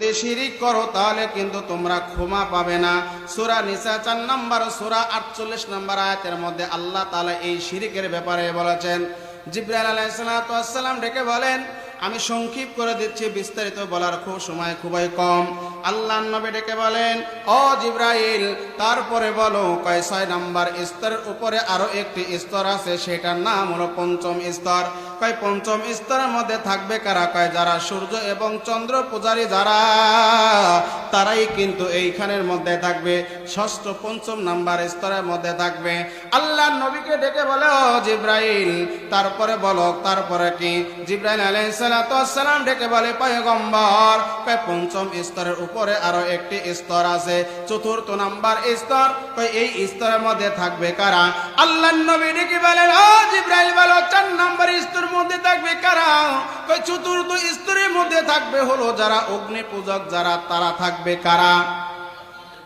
যদি শিরিক করো, তাহলে কিন্তু তোমরা ক্ষমা পাবে না। সুরা নিসা চার নাম্বার, সুরা আটচল্লিশ নাম্বার আয়াতের মধ্যে আল্লাহ তালা এই শিরিকের ব্যাপারে বলেছেন। জিব্রাইল আলাইসালাম ডেকে বলেন, আমি সংক্ষিপ করে দিচ্ছি, বিস্তারিত বলার খুব সময় খুবই কম। আল্লাহ নবী ডেকে বলেন, ও জিব্রাইল, তারপরে বলো কয় ছয় নাম্বার স্তরের উপরে আরও একটি স্তর আছে, সেটার নাম হলো পঞ্চম স্তর। কয় পঞ্চম স্তরের মধ্যে থাকবে কারা? কয় যারা সূর্য এবং চন্দ্র পূজারী যারা, তারাই কিন্তু এইখানের মধ্যে থাকবে। ষষ্ঠ, পঞ্চম নাম্বার স্তরের মধ্যে থাকবে। আল্লাহ নবীকে ডেকে বলে, ও জিব্রাইল, তারপরে বলো, তারপরে কি? জিব্রাইল আলাইহিসসালাম ডেকে বলে, পয়গম্বর। কয় পঞ্চম স্তরের উপরে আরও একটি স্তর আছে, চতুর্থ নাম্বার স্তর। এই স্তরের মধ্যে থাকবে কারা? আল্লাহ নবী বলেন জিব্রাইল, বলো, চার নাম্বার স্তরের মধ্যে থাকবে কারা? চতুর্থ স্তরের মধ্যে থাকবে হলো যারা অগ্নি পূজক যারা তারা থাকবে কারা?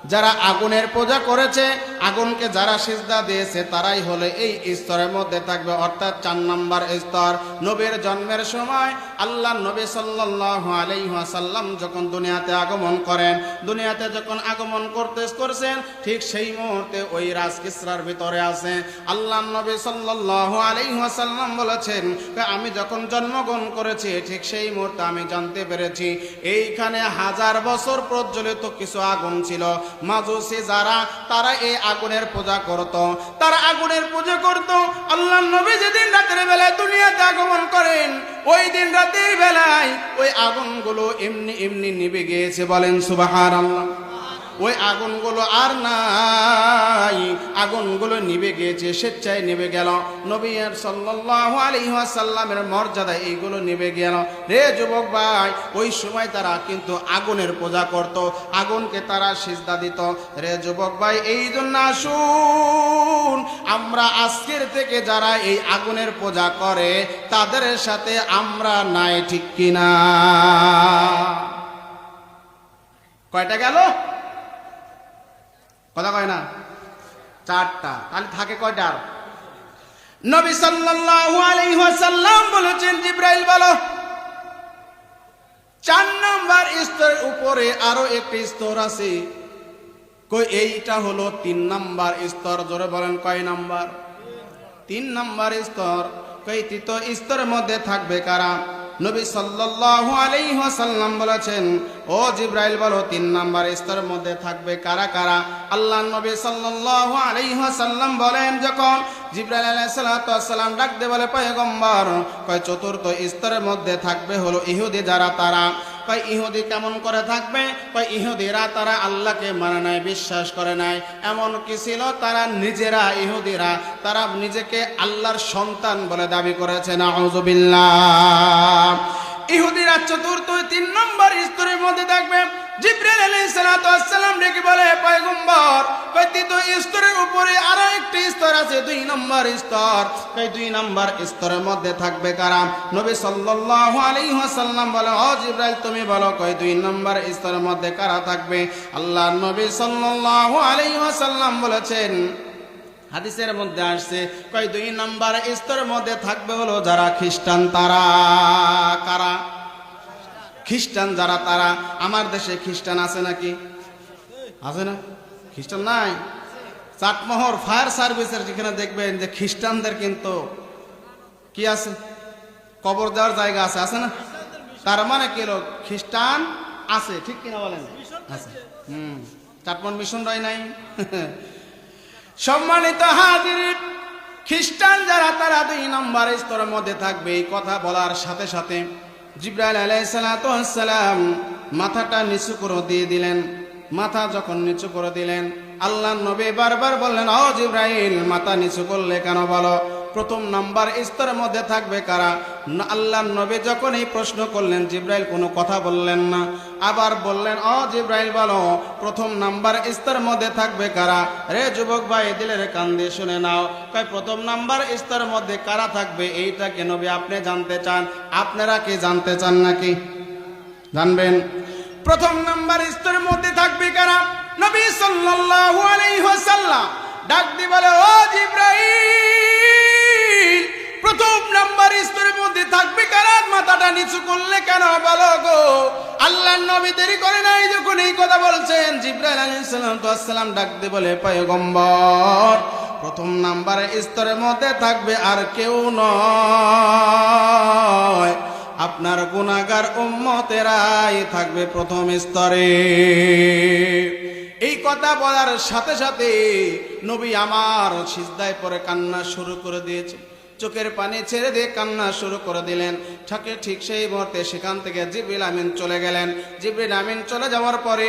যারা আগুনের পূজা করেছে আগুনকে যারা সিজদা দিয়েছে, তারাই হলে এই স্তরের মধ্যে থাকবে, অর্থাৎ চার নম্বর স্তর। নবীর জন্মের সময় আল্লাহ নবী আলাইহি ওয়াসাল্লাম যখন দুনিয়াতে আগমন করেন, দুনিয়াতে যখন আগমন করতে করছেন, ঠিক সেই মুহূর্তে ওই রাজকিসরার ভিতরে আছে। আল্লাহ নবী আলাইহি ওয়াসাল্লাম বলেছেন আমি যখন জন্মগ্রহণ করেছি, ঠিক সেই মুহূর্তে আমি জানতে পেরেছি, এইখানে হাজার বছর প্রজ্বলিত কিছু আগুন ছিল। মাজুসি যারা, তারা এই আগুনের পূজা করত, তারা আগুনের পূজা করত। আল্লাহ নবী যেদিন রাতের বেলায় দুনিয়াতে আগমন করেন, ওই দিন রাতের বেলায় ওই আগুনগুলো এমনি এমনি নিবে গিয়েছে বলেন সুবাহার আল্লাহ ওই আগুনগুলো আর নাই। আগুনগুলো নিভে গিয়েছে, স্বেচ্ছায় নিভে গেল। নবীর সাল্লাল্লাহু আলাইহি ওয়াসাল্লামের মর্যাদা এইগুলো নিভে গেল। রে যুবক ভাই, ওই সময় তারা কিন্তু আগুনের পূজা করত, আগুনকে তারা সিজদা দিত। রে যুবক ভাই, এই জন্য আসুন, আমরা আজকের থেকে যারা এই আগুনের পূজা করে, তাদের সাথে আমরা নাই ঠিক কিনা? কয়টা গেল? কথা কয় না? চারটা। তাহলে থাকে কয়টা? আর? নবী সাল্লাল্লাহু আলাইহি ওয়াসাল্লাম বলেছেন, জিব্রাইল, বলো। চার নাম্বার স্তরের উপরে আরও একটি স্তর আছে। কই, এইটা হলো তিন নাম্বার স্তর। জোরে বলেন, কয় নাম্বার? তিন নাম্বার স্তর। কই, তৃতীয় স্তরের মধ্যে থাকবে কারা? নবী সাল্লাল্লাহু আলাইহি ওয়াসাল্লাম বলেছেন, ও জিব্রাইল, বলো তিন নাম্বার স্তরের মধ্যে থাকবে কারা কারা? আল্লাহ নবী সাল্লাল্লাহু আলাইহি ওয়াসাল্লাম বলেন, যখন জিব্রাইল আলাইহিস সালাতু ওয়াসসালাম ডাক দেবে বলে, পয়গম্বর, কয়, চতুর্থ স্তরের মধ্যে থাকবে হলো ইহুদি যারা তারা। কয় ইহুদি কেমন করে থাকবে? কয় ইহুদিরা তারা আল্লাহকে মানে নাই, বিশ্বাস করে নাই। এমন কি ছিল? তারা নিজেরা ইহুদিরা, তারা নিজেকে আল্লাহর সন্তান বলে দাবি করেছে। না চতুর্থ তিন নম্বর স্তরের মধ্যে থাকবে। জিব্রাইল আলাইহিস সালাতু ওয়াসসালাম ডেকে বলে পয়গম্বর কয় তৃতীয় স্তরের উপরে আরও একটি স্তর আছে, দুই নম্বর স্তর। কয় দুই নম্বর স্তরের মধ্যে থাকবে কারা? নবী সাল্লাল্লাহু আলাইহি ওয়াসাল্লাম বলে, ও জিব্রাইল, তুমি বলো কয় দুই নম্বর স্তরের মধ্যে কারা থাকবে? আল্লাহ নবী সাল্লাল্লাহু আলাইহি ওয়াসাল্লাম বলেছেন, হাদিসের মধ্যে আসছে কয় দুই নাম্বার স্তরের মধ্যে থাকবে হলো যারা খ্রিস্টান, তারা কারা? খ্রিস্টান যারা, তারা আমার দেশে খ্রিস্টান আছে নাকি? আছে না? খ্রিস্টান নাই? চাটমোহর ফায়ার সার্ভিসের যেখানে দেখবেন যে খ্রিস্টানদের কিন্তু কি আছে? কবর দেওয়ার জায়গা আছে আছে না? তার মানে কি লোক? খ্রিস্টান আছে, ঠিক কিনা বলেন? আছে। হুম, চাটমোহর মিশন রয় নাই। সম্মানিত হাজির, খ্রিস্টান যারা, তারা দুই নম্বর স্তরের মধ্যে থাকবে এই কথা বলার সাথে সাথে। জিব্রাইল আলাইসালাম মাথাটা নিচু করে দিয়ে দিলেন। মাথা যখন নিচু করে দিলেন আল্লাহ নবী বারবার বললেন, ও জিব্রাইল, মাথা নিচু করলে কেন বলো? প্রথম নাম্বার স্তরের মধ্যে থাকবে কারা? আল্লাহ নবী যখন এই প্রশ্ন করলেন, জিব্রাইল কোনো কথা বললেন না। আবার বললেন, অ জিব্রাইল, বলো, প্রথম নাম্বার স্তরের মধ্যে থাকবে কারা? রে যুবক ভাই, দিলের কান দিয়ে শুনে নাও। কয়, প্রথম নাম্বার স্তরের মধ্যে কারা থাকবে এইটাকে নবী, আপনি জানতে চান? আপনারা কি জানতে চান নাকি? জানবেন। প্রথম নাম্বার স্তরের মধ্যে থাকবে কারা? নবী সাল্লাল্লাহু আলাইহি ওয়াসাল্লাম। ডাক দি বলে, ও জিব্রাইল, প্রথম নাম্বার স্তরের মধ্যে থাকবে কারা? মাথাটা নিচু করলে কেন বলো গো? আল্লাহ নবী দেরি করে নাই যখন এই কথা বলছেন, জিব্রাইল ডাক দিয়ে বলে, পয়গম্বর, প্রথম নাম্বারে স্তরের মধ্যে থাকবে আর কেউ নয়। আপনার গুনাহগার উম্মতেরাই থাকবে প্রথম স্তরে। এই কথা বলার সাথে সাথে নবী আমার সিজদায় পরে কান্না শুরু করে দিয়েছে। চোখের পানি ছেড়ে দিয়ে কান্না শুরু করে দিলেন। ঠাকে ঠিক সেই মুহূর্তে সেখান থেকে জিবরিল আমিন চলে গেলেন। জিবরিল আমিন চলে যাওয়ার পরে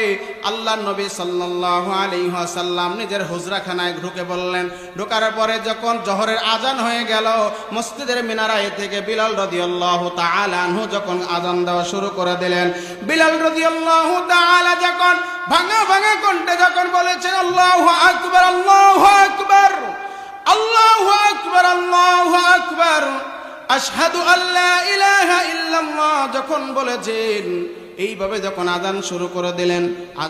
আল্লাহ নবী সাল্লাল্লাহু আলাইহি ওয়াসাল্লাম নিজের হুজরাখানায় ঢুকে বললেন ঢোকার পরে যখন জহরের আজান হয়ে গেল, মসজিদের মিনারায় থেকে বিলাল রাদিয়াল্লাহু তাআলা আনহু যখন আজান দেওয়া শুরু করে দিলেন, বিলাল রাদিয়াল্লাহু তাআলা যখন ভাঙা ভাঙা কণ্ঠে যখন বলেছেন, আল্লাহু আকবার, আল্লাহু আশহাদু আল্লাহ ইলাহা ইল্লাল্লাহ যখন বলেছেন এইভাবে যখন আদান শুরু করে দিলেন